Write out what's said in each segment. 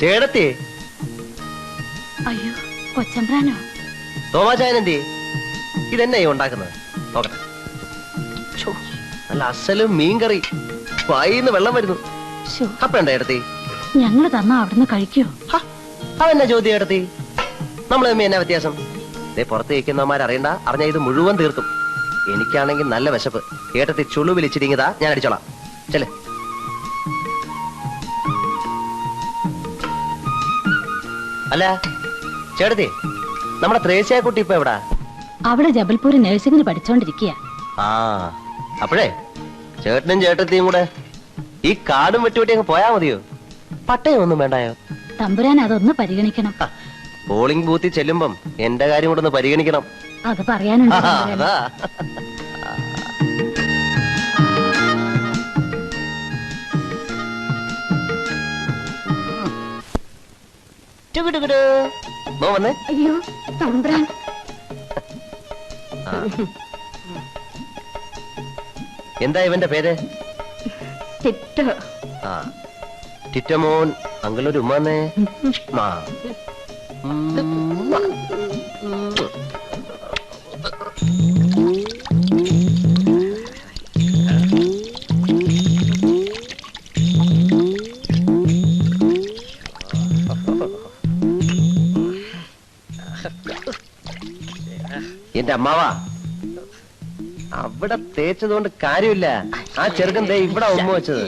ചേടത്തി. അയ്യോ കൊച്ചമ്പ്രാനോ തോമാചായൻ എന്തി ഇതെന്നെ ഉണ്ടാക്കുന്നത്? നോക്കട്ടെ. നല്ല അസലും മീൻകറി വായിന്ന് വെള്ളം വരുന്നു. ശോ അപ്പണ്ട ഏടത്തി ഞങ്ങൾ തന്ന അവിടുന്ന് കഴിക്കോ? അതെന്നാ ചോദ്യം എടുത്തി നമ്മളെ തമ്മിൽ എന്നാ വ്യത്യാസം? ദേ പുറത്ത് ഇരിക്കുന്നവന്മാർ അറിയണ്ട അറിഞ്ഞ ഇത് മുഴുവൻ തീർക്കും എനിക്കാണെങ്കിൽ നല്ല വിശപ്പ്. ഏട്ടത്തി ചുളു വിളിച്ചിരിങ്ങതാ ഞാൻ അടിച്ചോളാം. ചെല്ലേ. അല്ല ചേട്ടത്തി നമ്മുടെ ത്രേസ്യ കുട്ടി ഇപ്പൊ എവിടാ? അവിടെ ജബൽപൂർ നഴ്സിംഗിന് പഠിച്ചോണ്ടിരിക്കുക ആ അപ്പോഴേ ചേട്ടനും ചേട്ടത്തിയും കൂടെ ഈ കാടും വെട്ടുവെട്ടി അങ്ങ് പോയാ മതിയോ? പട്ടയം ഒന്നും വേണ്ടായോ? തമ്പുരാൻ അതൊന്ന് പരിഗണിക്കണം. പോളിംഗ് ബൂത്തിൽ ചെല്ലുമ്പം എന്റെ കാര്യം കൂടെ ഒന്ന് പരിഗണിക്കണം. അത് പറയാനുണ്ട് തമ്പുരാന്. അതാ. വന്നേ. അയ്യോ തമ്പുരാൻ. എന്താ ഇവന്റെ പേര്? ആ. ടിറ്റമോൻ അങ്കിളൊരു ഉമ്മാന്നേ. മാ എന്റെ അമ്മാവാ. അവിടെ തേച്ചത് കൊണ്ട് കാര്യമില്ല. ആ ചെറുക്കൻ ദേ ഇവിടെ ഉമ്മ വെച്ചത്.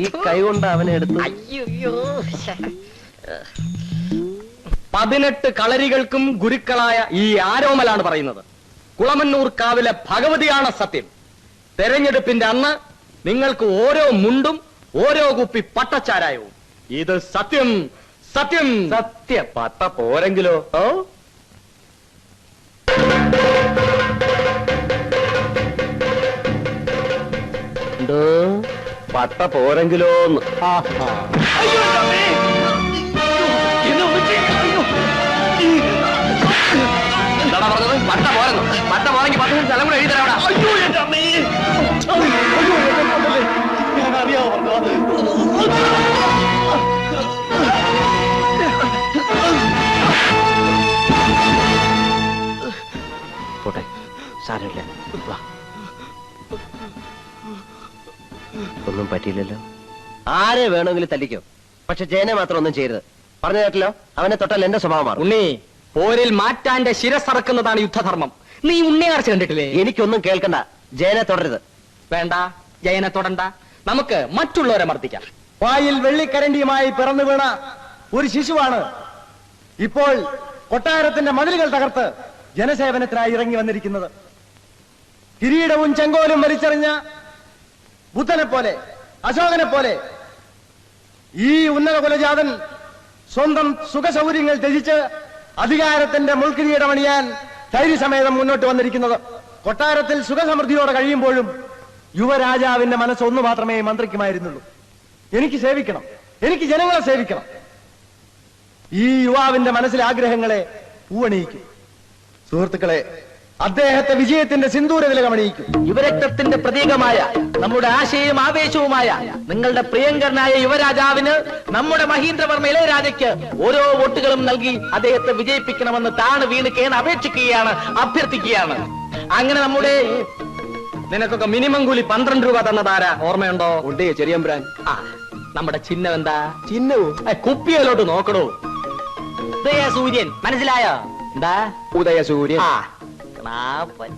ഈ കൈ കൊണ്ട് അവനെ അയ്യോ. പതിനെട്ട് കളരികൾക്കും ഗുരുക്കളായ ഈ ആരോമലാണ് പറയുന്നത്. കുളമന്നൂർ കാവിലെ ഭഗവതിയാണ് സത്യം. തെരഞ്ഞെടുപ്പിന്റെ അന്ന് നിങ്ങൾക്ക് ഓരോ മുണ്ടും ഓരോ കുപ്പി പട്ടച്ചാരായവും. ഇത് സത്യം സത്യം. സത്യ പത്ത പോരെങ്കിലോ? ഓ? പത്ത എന്താടാ പത്ത പട്ട പോരെന്നോ? പട്ട പോരെങ്കിൽ പത്ത് സ്ഥലം കൂടെ എഴുതി തരാം അവിടെ. പോട്ടെ സാരമില്ല. വാ. ഒന്നും പറ്റിയില്ലല്ലോ. ആരെ വേണമെങ്കിലും തല്ലിക്കോ. പക്ഷെ ജയനെ മാത്രം ഒന്നും ചെയ്യരുത്. പറഞ്ഞു കേട്ടല്ലോ? അവനെ തൊട്ടാൽ എന്റെ സ്വഭാവമാണ് ഉണ്ണി പോരിൽ മാറ്റാന്റെ ശിരസറക്കുന്നതാണ് യുദ്ധധർമ്മം. നീ ഉണ്ണിയാർച്ച കണ്ടിട്ടില്ലേ? എനിക്കൊന്നും കേൾക്കണ്ട. ജയനെ തുടരുത്. വേണ്ട ജയനെ തൊടണ്ട. നമുക്ക് മറ്റുള്ളവരെ മർദ്ദിക്കാം. വായിൽ വെള്ളിക്കരണ്ടിയുമായി പിറന്നു വീണ ഒരു ശിശുവാണ്. ഇപ്പോൾ കൊട്ടാരത്തിന്റെ മതിലുകൾ തകർത്ത് ജനസേവനത്തിനായി ഇറങ്ങി വന്നിരിക്കുന്നത്. കിരീടവും ചെങ്കോലും വലിച്ചെറിഞ്ഞ ബുദ്ധനെ പോലെ അശോകനെ പോലെ ഈ ഉന്നത കുലജാതൻ സ്വന്തം സുഖസൗകര്യങ്ങൾ ത്യജിച്ച് അധികാരത്തിന്റെ മുൾക്കിരീടമണിയാൻ ധൈര്യസമേതം മുന്നോട്ട് വന്നിരിക്കുന്നത്. കൊട്ടാരത്തിൽ സുഖസമൃദ്ധിയോടെ കഴിയുമ്പോഴും യുവരാജാവിന്റെ മനസ്സ് ഒന്ന് മാത്രമേ മന്ത്രിക്കുമായിരുന്നുള്ളൂ. എനിക്ക് സേവിക്കണം. എനിക്ക് ജനങ്ങളെ സേവിക്കണം. ഈ യുവാവിന്റെ മനസ്സിലെ ആഗ്രഹങ്ങളെ പൂവണിയിക്കും. സുഹൃത്തുക്കളെ അദ്ദേഹത്തെ വിജയത്തിന്റെ സിന്ദൂര വിലകമണിയിക്കും യുവരക്തത്തിന്റെ പ്രതീകമായ നമ്മുടെ ആശയവും ആവേശവുമായ നിങ്ങളുടെ പ്രിയങ്കരനായ യുവരാജാവിന് നമ്മുടെ മഹീന്ദ്രവർമ്മ ഇളയരാജയ്ക്ക് ഓരോ വോട്ടുകളും നൽകി അദ്ദേഹത്തെ വിജയിപ്പിക്കണമെന്ന് താണ് വീണ് കേൺ അപേക്ഷിക്കുകയാണ് അഭ്യർത്ഥിക്കുകയാണ്. അങ്ങനെ നമ്മുടെ നിനക്കൊക്കെ മിനിമം കൂലി പന്ത്രണ്ട് രൂപ തന്നതാരാ? ഓർമ്മയുണ്ടോ? ഉണ്ട് ചെറിയമ്പ്രാൻ. ആ നമ്മുടെ ചിഹ്നം എന്താ? ചിഹ്നവും? കുപ്പിയിലോട്ട് നോക്കണോ? ഉദയ സൂര്യൻ മനസ്സിലായോ? എന്താ? ഉദയ സൂര്യൻ ആ ക്ലാപ്പൻ.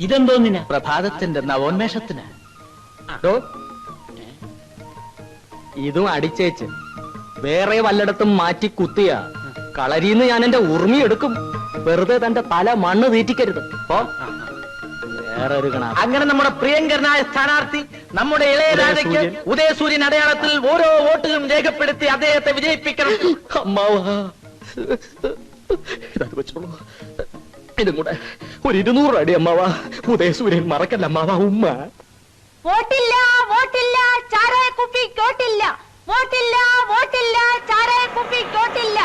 ഇതെന്തോന്നിന്? പ്രഭാതത്തിന്റെ നവോന്മേഷത്തിന്. ഇതും അടിച്ചേച്ച്. വേറെ വല്ലയിടത്തും മാറ്റി കുത്തിയ. കളരിന്ന് ഞാൻ എന്റെ ഉർമി എടുക്കും. വെറുതെ തന്റെ തല മണ്ണ് തീറ്റിക്കരുത്. ഓ അങ്ങനെ നമ്മുടെ പ്രിയങ്കരനായ സ്ഥാനാർത്ഥി നമ്മുടെ ഇളയരാജയ്ക്ക് ഉദയസൂര്യൻ. അടയാളത്തിൽ ഓരോ വോട്ടുകളും രേഖപ്പെടുത്തി അദ്ദേഹത്തെ വിജയിപ്പിക്കണം. അമ്മാവാ. ഇതത് വെച്ചോളൂ. ഇതും കൂടെ. ഒരു ഇരുന്നൂറ് അടി അമ്മാവാ. ഉദയസൂര്യൻ മറക്കല്ല അമ്മാവാ ഉമ്മ. വോട്ടില്ല വോട്ടില്ല ചാരായ കുപ്പി കോട്ടില്ല. വോട്ടില്ല വോട്ടില്ല ചാരായ കുപ്പി കോട്ടില്ല.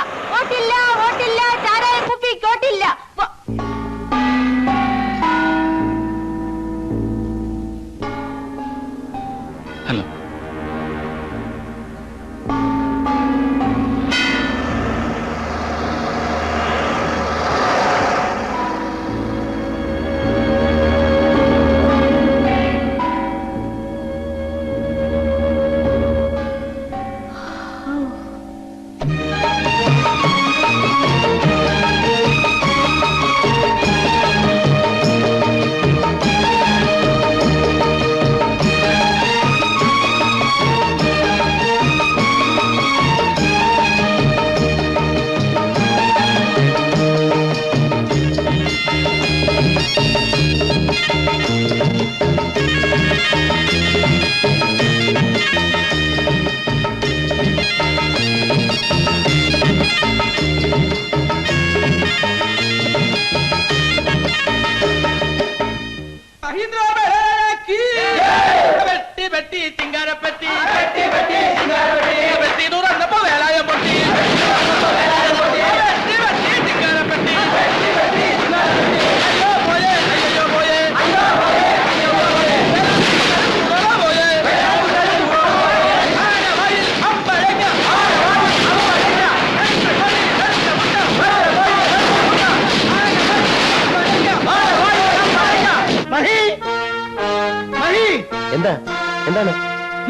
എന്താണ്?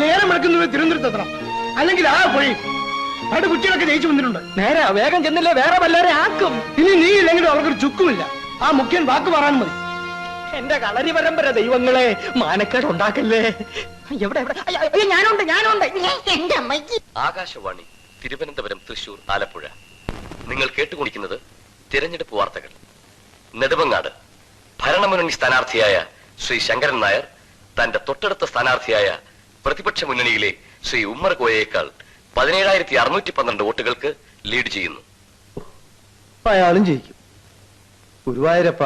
നേരം വെളുക്കുന്നത് തിരുവനന്തപുരത്തെത്തണം. അല്ലെങ്കിൽ ആ പോയി അവിടെ കുട്ടികളൊക്കെ ജയിച്ചു വന്നിട്ടുണ്ട്. നേരെ വേഗം ചെന്നില്ലേ വേറെ വല്ലവരെ ആക്കും. ഇനി നീ ഇല്ലെങ്കിലും അവർക്കൊരു ചുക്കുമില്ല. ആ മുഖ്യൻ വാക്ക് പറയാൻ മതി. എന്റെ കളരി പരമ്പര ദൈവങ്ങളെ മാനക്കേട് ഉണ്ടാക്കല്ലേ? എവിടെ എവിടെ? അയ്യ, അയ്യ, ഞാനുണ്ട് ഞാനുണ്ട്. എന്റെ അമ്മയ്ക്ക്. ആകാശവാണി തിരുവനന്തപുരം തൃശൂർ ആലപ്പുഴ. നിങ്ങൾ കേട്ടുകൊണ്ടിരിക്കുന്നത് തിരഞ്ഞെടുപ്പ് വാർത്തകൾ. നെടുമങ്ങാട് ഭരണമുന്നണി സ്ഥാനാർത്ഥിയായ ശ്രീ ശങ്കരൻ നായർ തന്റെ തൊട്ടടുത്ത സ്ഥാനാർത്ഥിയായ പ്രതിപക്ഷ മുന്നണിയിലെ ശ്രീ ഉമ്മർ കോയയേക്കാൾ പതിനേഴായിരത്തി അറുന്നൂറ്റി പന്ത്രണ്ട് വോട്ടുകൾക്ക് ലീഡ് ചെയ്യുന്നു. അയാളും ജയിക്കും. ഗുരുവായൂരപ്പ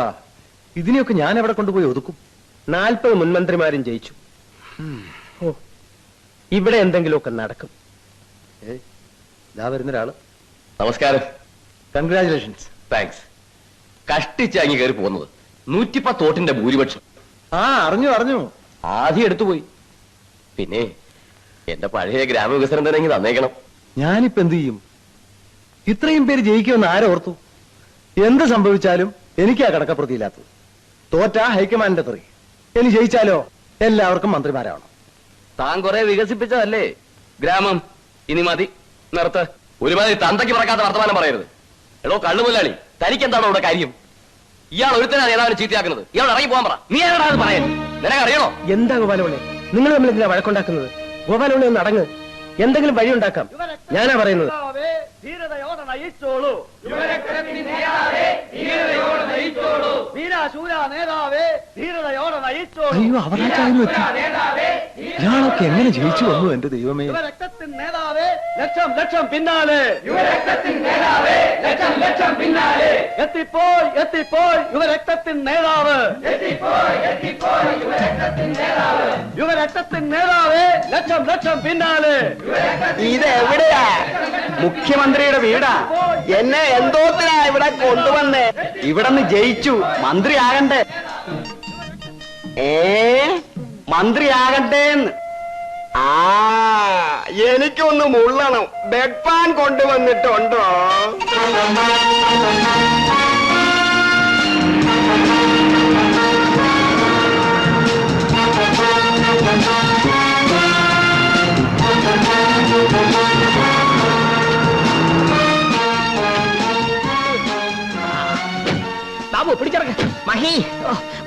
ഇതിനെയൊക്കെ ഞാൻ എവിടെ കൊണ്ടുപോയി ഒതുക്കും? നാൽപ്പത് മുൻമന്ത്രിമാരും ജയിച്ചു. ഓ ഇവിടെ എന്തെങ്കിലുമൊക്കെ നടക്കും. ഇതാ വരുന്ന ഒരാൾ നമസ്കാരം കൺഗ്രാചുലേഷൻസ് താങ്ക്സ് കഷ്ടിച്ചാങ്ങി കയറി പോകുന്നത്. നൂറ്റിപ്പത്ത് വോട്ടിന്റെ ഭൂരിപക്ഷം. ആ അറിഞ്ഞു അറിഞ്ഞു. ആദ്യം എടുത്തുപോയി പിന്നെ എന്റെ പഴയ ഗ്രാമവികസനം തന്നെ ഇങ്ങ് തന്നേക്കണം. ഞാനിപ്പോ എന്ത് ചെയ്യും? ഇത്രയും പേര് ജയിക്കുമെന്ന് ആരോർത്തു എന്ത് സംഭവിച്ചാലും എനിക്കാ കടക്കപ്രതിയില്ലാത്തത്. തോറ്റ ഹൈക്കമാൻഡിന്റെ തെറി. ഇനി ജയിച്ചാലോ? എല്ലാവർക്കും മന്ത്രിമാരാവണം. താൻ കുറെ വികസിപ്പിച്ചതല്ലേ? ഗ്രാമം ഇനി മതി. നിർത്ത്. ഒരുമാതിരി തന്തയ്ക്ക് പറക്കാത്ത വർത്തമാനം പറയരുത്. എടോ കള്ളുമുല്ലാളി തനിക്ക് എന്താണ് ഇവിടെ കാര്യം? ഇയാൾ ഒരുത്തനാണ് നേതാവിനെ ചീത്തയാക്കുന്നത്. ഇയാൾ ഇറങ്ങി പോകാൻ പറ. നീ ആരാടാ അത് പറയാൻ? നിനക്കറിയണോ? എന്താ ഗോപാലോളെ നിങ്ങൾ തമ്മിൽ എന്തിനാ വഴക്കുണ്ടാക്കുന്നത്? ഗോപാലോളി ഒന്ന് അടങ്ങ്. എന്തെങ്കിലും വഴി ഉണ്ടാക്കാം. ഞാനാ പറയുന്നത്. ധീരതയോടെ നയിച്ചോളൂ അയ്യോ അവരാച്ചാരും എത്തി. ഇയാളൊക്കെ എങ്ങനെ ജയിച്ചു വന്നു എന്റെ ദൈവമേ? ലക്ഷം ലക്ഷം പിന്നാലെ. യുവരക്തത്തിൻ നേതാവേ ലക്ഷം ലക്ഷം പിന്നാലെ. എത്തിപ്പോയി എത്തിപ്പോയി യുവരക്തത്തിൻ നേതാവ്. യുവരക്തത്തിൻ നേതാവ്. ലക്ഷം ലക്ഷം പിന്നാലെ. ഇത് എവിടെയാ മുഖ്യമന്ത്രിയുടെ വീടാ? എന്നെ എന്തോത്തിനാ ഇവിടെ കൊണ്ടുവന്നേ? ഇവിടെ നിന്ന് ജയിച്ചു മന്ത്രിയാകണ്ടേ ഏ മന്ത്രിയാകണ്ടേന്ന് ആ എനിക്കൊന്ന് മുള്ളണം. Bed pan കൊണ്ടുവന്നിട്ടുണ്ടോ?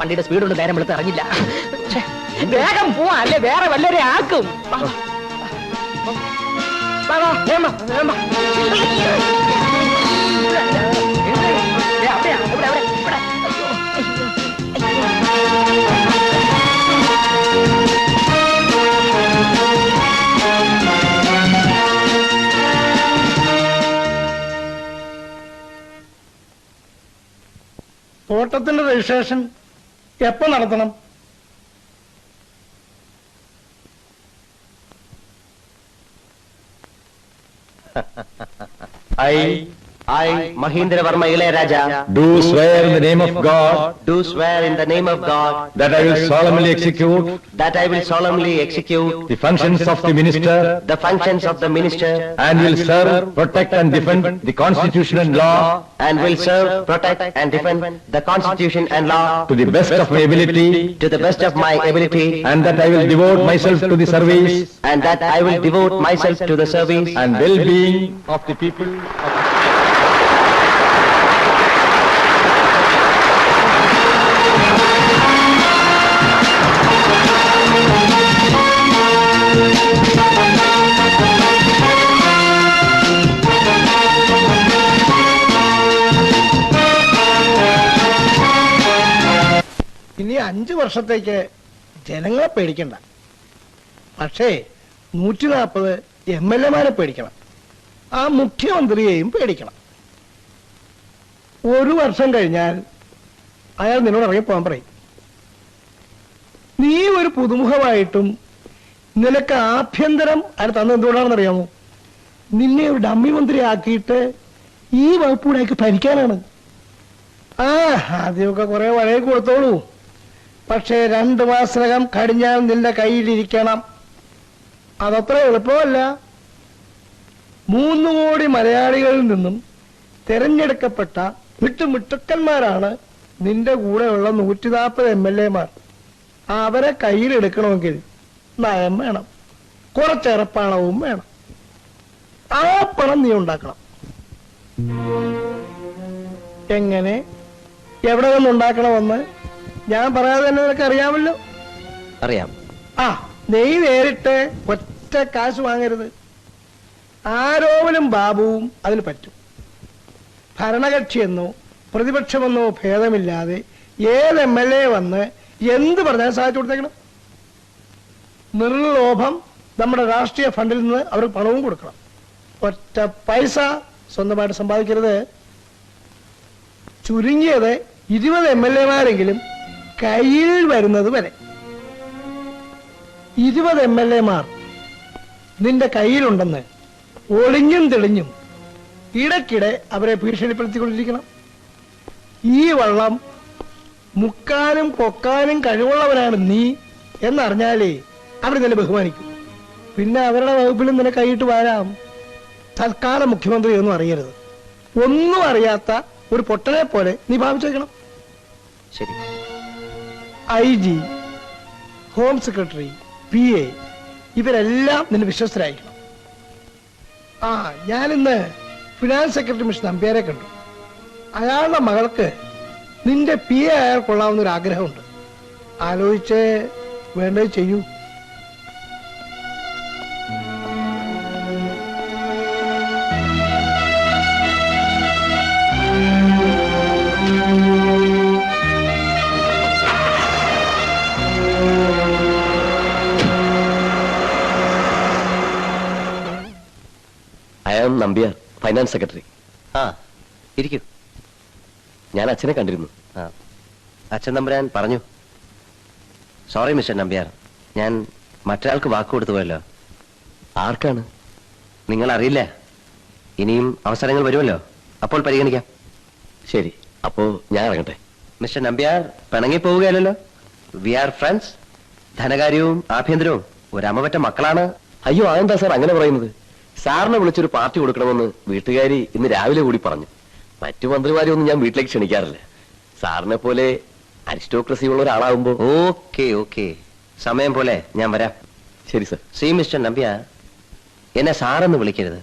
വണ്ടിയുടെ സ്പീഡ് കൊണ്ട് നേരം വെളുത്ത് ഇറങ്ങില്ല. വേഗം പോവാ അല്ലെ? വേറെ വല്ലവരെ ആക്കും. തോട്ടത്തിന്റെ രജിസ്ട്രേഷൻ എപ്പോ നടത്തണം? I, I, Mahindra Varma Ilayaraja, Do swear in the name of God. Do swear in the name of God. That I will solemnly execute that I will solemnly execute the functions of the minister. The functions of the minister. And will serve, protect and defend the constitution and law. And will serve, protect and defend the constitution and law. To the best of my ability. To the best of my ability. And that I will devote myself to the service. And that I will devote myself to the service. And well-being of the people. of ഇനി അഞ്ചു വർഷത്തേക്ക് ജനങ്ങളെ പേടിക്കണ്ട. പക്ഷേ നൂറ്റി നാൽപ്പത് M L എമാരെ പേടിക്കണം. ആ മുഖ്യമന്ത്രിയെയും പേടിക്കണം. ഒരു വർഷം കഴിഞ്ഞാൽ അയാൾ നിന്നോട് ഇറങ്ങി പോകാൻ പറയും. നീ ഒരു പുതുമുഖമായിട്ടും നിനക്ക് ആഭ്യന്തരം അയാൾ തന്നത് എന്തുകൊണ്ടാണെന്ന് അറിയാമോ? നിന്നെ ഒരു ഡമ്മി മന്ത്രി ആക്കിയിട്ട് ഈ വകുപ്പൂടെയൊക്കെ ഭരിക്കാനാണ്. ആ ആദ്യമൊക്കെ കുറെ വഴയൊക്കെ കൊടുത്തോളൂ. പക്ഷേ രണ്ടു മാസത്തിനകം കടിഞ്ഞാൽ നിന്റെ കയ്യിലിരിക്കണം. അതത്ര എളുപ്പമല്ല. മൂന്ന് കോടി മലയാളികളിൽ നിന്നും തിരഞ്ഞെടുക്കപ്പെട്ട വിട്ടുമുട്ടുക്കന്മാരാണ് നിന്റെ കൂടെയുള്ള നൂറ്റി നാൽപ്പത് എം എൽ എമാർ അവരെ കയ്യിലെടുക്കണമെങ്കിൽ നയം വേണം. കുറച്ചേറെ പണവും വേണം. ആ പണം നീ ഉണ്ടാക്കണം. എങ്ങനെ? എവിടെ നിന്നുണ്ടാക്കണമെന്ന്? ഞാൻ പറയാതെ തന്നെ നിനക്ക് അറിയാമല്ലോ. അറിയാം. ആ നെയ് നേരിട്ട് ഒറ്റ കാശ് വാങ്ങരുത്. ആരോപലും ബാബുവും അതിന് പറ്റും. ഭരണകക്ഷിയെന്നോ പ്രതിപക്ഷമെന്നോ ഭേദമില്ലാതെ ഏത് എം എൽ എ വന്ന് എന്ത് പറഞ്ഞാൽ സഹായിച്ചു കൊടുത്തേക്കണം. നിർലോഭം നമ്മുടെ രാഷ്ട്രീയ ഫണ്ടിൽ നിന്ന് അവർക്ക് പണവും കൊടുക്കണം. ഒറ്റ പൈസ സ്വന്തമായിട്ട് സമ്പാദിക്കരുത്. ചുരുങ്ങിയത് ഇരുപത് എം എൽ എമാരെങ്കിലും കയ്യിൽ വരുന്നത് വരെ. ഇരുപത് എം എൽ എമാർ നിന്റെ കയ്യിലുണ്ടെന്ന് ഒളിഞ്ഞും തെളിഞ്ഞും ഇടയ്ക്കിടെ അവരെ ഭീഷണിപ്പെടുത്തിക്കൊണ്ടിരിക്കണം. ഈ വള്ളം മുക്കാനും പൊക്കാനും കഴിവുള്ളവനാണ് നീ എന്നറിഞ്ഞാലേ അവർ നിന്നെ ബഹുമാനിക്കും. പിന്നെ അവരുടെ വകുപ്പിലും നിന്നെ കൈയിട്ട് വരാം. തൽക്കാലം മുഖ്യമന്ത്രി ഒന്നും അറിയരുത്. ഒന്നും അറിയാത്ത ഒരു പൊട്ടനെ പോലെ നീ ഭാവിച്ചേക്കണം. ശരി. I G home secretary P A ഇവരെല്ലാം നിന്നെ വിശ്വസ്തരായിരിക്കണം. ആ ഞാനിന്ന് ഫിനാൻസ് സെക്രട്ടറി മിസ്റ്റർ നമ്പ്യാരെ കണ്ടു. അയാളുടെ മകൾക്ക് നിന്റെ പി എ അയാൾ കൊള്ളാവുന്ന ഒരു ആഗ്രഹമുണ്ട് ആലോചിച്ച് വേണ്ടത് ചെയ്യൂ. ഫൈനാൻസ് സെക്രട്ടറി ആ ഇരിക്കൂ. ഞാൻ അച്ഛനെ കണ്ടിരുന്നു. ആ അച്ഛൻ നമ്പരാൻ പറഞ്ഞു. Sorry mister Nambiar. ഞാൻ മറ്റൊരാൾക്ക് വാക്ക് കൊടുത്തു പോയല്ലോ. ആർക്കാണ്? നിങ്ങൾ അറിയില്ല ഇനിയും അവസരങ്ങൾ വരുമല്ലോ. അപ്പോൾ പരിഗണിക്കാം. ശരി അപ്പോ ഞാൻ ഇറങ്ങട്ടെ. മിസ്റ്റർ നമ്പ്യാർ പിണങ്ങി പോവുകയല്ലോ വി ആർ ഫ്രണ്ട്സ് ധനകാര്യവും ആഭ്യന്തരവും. ഒരമ്മ പറ്റ മക്കളാണ്. അയ്യോ അതെന്താ സാർ അങ്ങനെ പറയുന്നത്? സാറിനെ വിളിച്ചൊരു പാർട്ടി കൊടുക്കണമെന്ന് വീട്ടുകാരി ഇന്ന് രാവിലെ കൂടി പറഞ്ഞു. മറ്റു മന്ത്രിമാരെ ഒന്നും ഞാൻ വീട്ടിലേക്ക് ക്ഷണിക്കാറില്ല. സാറിനെ പോലെ അരിസ്റ്റോക്രസി ഉള്ള ഒരാളാകുമ്പോ ഓക്കെ ഓക്കെ. സമയം പോലെ ഞാൻ വരാം. ശരി സർ. സി മിസ്റ്റർ നമ്പ്യ എന്നെ സാറെന്ന് വിളിക്കരുത്.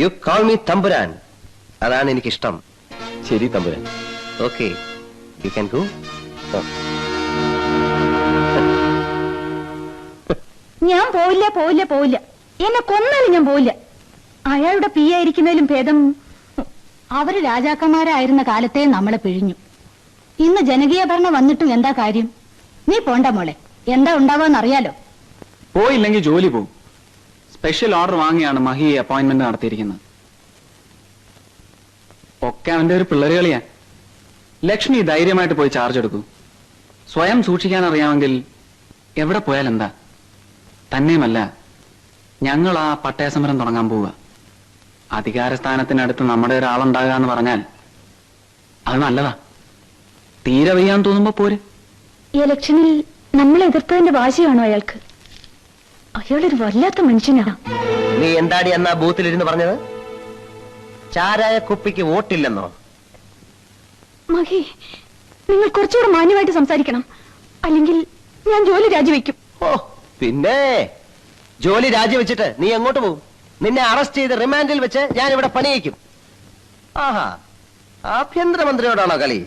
യു കോൾ മീ തമ്പുരാൻ. അതാണ് എനിക്കിഷ്ടം. ശരി തമ്പുരാൻ. ഓക്കെ. യു ക്യാൻ ഗോ ഞാൻ പോയില്ല പോയില്ല പോവില്ല. എന്നെ കൊന്നാലും ഞാൻ പോയില്ല അയാളുടെ പി ആയിരിക്കുന്നതിലും ഭേദം അവർ രാജാക്കന്മാരായിരുന്ന കാലത്തെ നമ്മളെ പിഴിഞ്ഞു. ഇന്ന് ജനകീയ ഭരണം വന്നിട്ടും എന്താ കാര്യം? നീ പോണ്ട മോളെ. എന്താ ഉണ്ടാവാന്നറിയാലോ. പോയില്ലെങ്കിൽ ജോലി പോകും സ്പെഷ്യൽ ഓർഡർ വാങ്ങിയാണ് മഹി അപ്പോയിന്റ്മെന്റ് നടത്തിയിരിക്കുന്നത്. ഒക്കെ അവന്റെ ഒരു പിള്ളേരുകളിയാ. ലക്ഷ്മി ധൈര്യമായിട്ട് പോയി ചാർജ് എടുക്കൂ. സ്വയം സൂക്ഷിക്കാൻ അറിയാമെങ്കിൽ എവിടെ പോയാൽ എന്താ തന്നെയുമല്ല. ഞങ്ങൾ ആ പട്ടയ സമരം തുടങ്ങാൻ പോവുക. അധികാരസ്ഥാനത്തിനടുത്ത് നമ്മുടെ ഒരാളുണ്ടാകുക എന്ന് പറഞ്ഞാൽ അത് നല്ലതാ. തീരെ വയ്യാന്ന് തോന്നുമ്പോ പോരെ. ഈ ഇലക്ഷനിൽ നമ്മൾ എതിർത്തതിന്റെ വാശിയാണോ അയാൾക്ക്? അയാളൊരു വല്ലാത്ത മനുഷ്യനാണ് നീ എന്താടി എന്നാ ബൂത്തിലിരുന്ന് പറഞ്ഞത്? ചാരായ കുപ്പിക്ക് വോട്ടില്ലെന്നോ? മഹി നിങ്ങൾ കുറച്ചുകൂടെ മാന്യമായിട്ട് സംസാരിക്കണം. അല്ലെങ്കിൽ ഞാൻ ജോലി രാജിവെക്കും. ഓ പിന്നെ? ജോലി രാജിവെച്ചിട്ട് നീ എങ്ങോട്ട് പോകും? നിന്നെ അറസ്റ്റ് ചെയ്ത് റിമാൻഡിൽ വെച്ച് ഞാൻ ഇവിടെ പണിയിക്കും. ആഹാ ആഭ്യന്തരമന്ത്രിയോടാണോ കളി?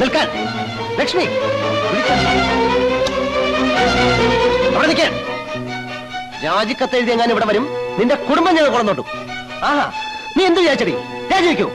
നിൽക്കാൻ. ലക്ഷ്മി അവിടെ നിൽക്കാൻ. രാജിക്കത്ത് എങ്ങാനും ഇവിടെ വരും. നിന്റെ കുടുംബം ഞങ്ങൾ കൊണ്ടോട്ടു ആഹാ നീ എന്ത് വിചാരിച്ചടി? രാജിവെക്കൂ?